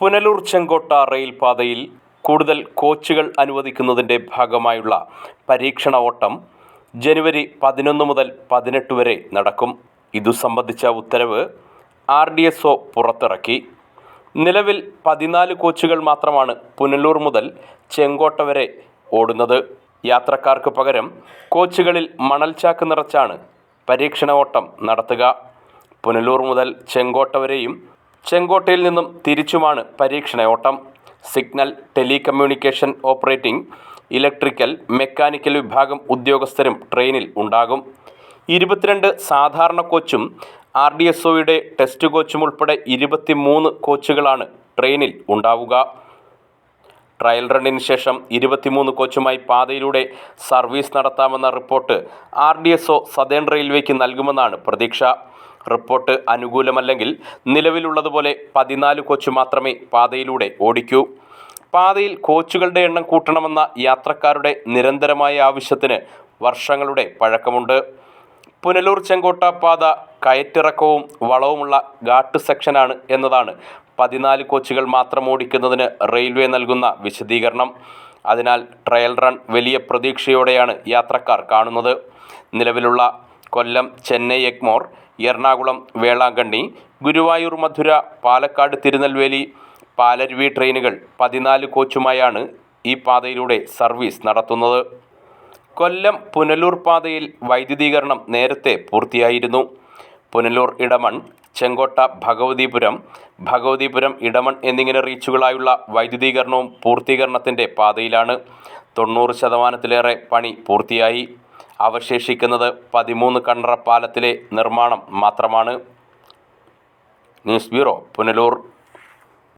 പുനലൂർ ചെങ്കോട്ട റെയിൽപാതയിൽ കൂടുതൽ കോച്ചുകൾ അനുവദിക്കുന്നതിന്റെ ഭാഗമായുള്ള പരീക്ഷണ ഓട്ടം ജനുവരി പതിനൊന്ന് മുതൽ പതിനെട്ട് വരെ നടക്കും. ഇതു സംബന്ധിച്ച ഉത്തരവ് ആർ ഡി എസ് ഒ പുറത്തിറക്കി. നിലവിൽ പതിനാല് കോച്ചുകൾ മാത്രമാണ് പുനലൂർ മുതൽ ചെങ്കോട്ട വരെ ഓടുന്നത്. യാത്രക്കാർക്ക് പകരം കോച്ചുകളിൽ മണൽച്ചാക്ക് നിറച്ചാണ് പരീക്ഷണ ഓട്ടം നടത്തുക. പുനലൂർ മുതൽ ചെങ്കോട്ട വരെയും ചെങ്കോട്ടയിൽ നിന്നും തിരിച്ചുമാണ് പരീക്ഷണ ഓട്ടം signal telecommunication operating electrical mechanical വിഭാഗം ഉദ്യോഗസ്ഥരും ട്രെയിനിൽ ഉണ്ടാകും. ഇരുപത്തിരണ്ട് സാധാരണ കോച്ചും ആർ ഡി എസ് ഒയുടെ ടെസ്റ്റ് കോച്ചും ഉൾപ്പെടെ ഇരുപത്തിമൂന്ന് കോച്ചുകളാണ് ട്രെയിനിൽ ഉണ്ടാവുക. ട്രയൽ റണ്ണിന് ശേഷം ഇരുപത്തിമൂന്ന് കോച്ചുമായി പാതയിലൂടെ service നടത്താമെന്ന report R D S O southern റെയിൽവേക്ക് നൽകുമെന്നാണ് പ്രതീക്ഷ. റിപ്പോർട്ട് അനുകൂലമല്ലെങ്കിൽ നിലവിലുള്ളതുപോലെ പതിനാല് കോച്ച് മാത്രമേ പാതയിലൂടെ ഓടിക്കൂ. പാതയിൽ കോച്ചുകളുടെ എണ്ണം കൂട്ടണമെന്ന യാത്രക്കാരുടെ നിരന്തരമായ ആവശ്യത്തിന് വർഷങ്ങളുടെ പഴക്കമുണ്ട്. പുനലൂർ ചെങ്കോട്ട പാത കയറ്റിറക്കവും വളവുമുള്ള ഘാട്ട് സെക്ഷനാണ് എന്നതാണ് പതിനാല് കോച്ചുകൾ മാത്രം ഓടിക്കുന്നതിന് റെയിൽവേ നൽകുന്ന വിശദീകരണം. അതിനാൽ ട്രയൽ റൺ വലിയ പ്രതീക്ഷയോടെയാണ് യാത്രക്കാർ കാണുന്നത്. നിലവിലുള്ള കൊല്ലം ചെന്നൈ എഗ്മോർ എറണാകുളം വേളാങ്കണ്ണി ഗുരുവായൂർ മധുര പാലക്കാട് തിരുനെൽവേലി പാലരുവി ട്രെയിനുകൾ പതിനാല് കോച്ചുമായാണ് ഈ പാതയിലൂടെ സർവീസ് നടത്തുന്നത്. കൊല്ലം പുനലൂർ പാതയിൽ വൈദ്യുതീകരണം നേരത്തെ പൂർത്തിയായിരുന്നു. പുനലൂർ ഇടമൺ ചെങ്കോട്ട ഭഗവതിപുരം ഭഗവതിപുരം ഇടമൺ എന്നിങ്ങനെ റീച്ചുകളായുള്ള വൈദ്യുതീകരണവും പൂർത്തീകരണത്തിന്റെ പാതയിലാണ്. തൊണ്ണൂറ് ശതമാനത്തിലേറെ പണി പൂർത്തിയായി. അവശേഷിക്കുന്നത് പതിമൂന്ന് കണ്ണറ പാലത്തിലെ നിർമ്മാണം മാത്രമാണ്. News bureau Punalur.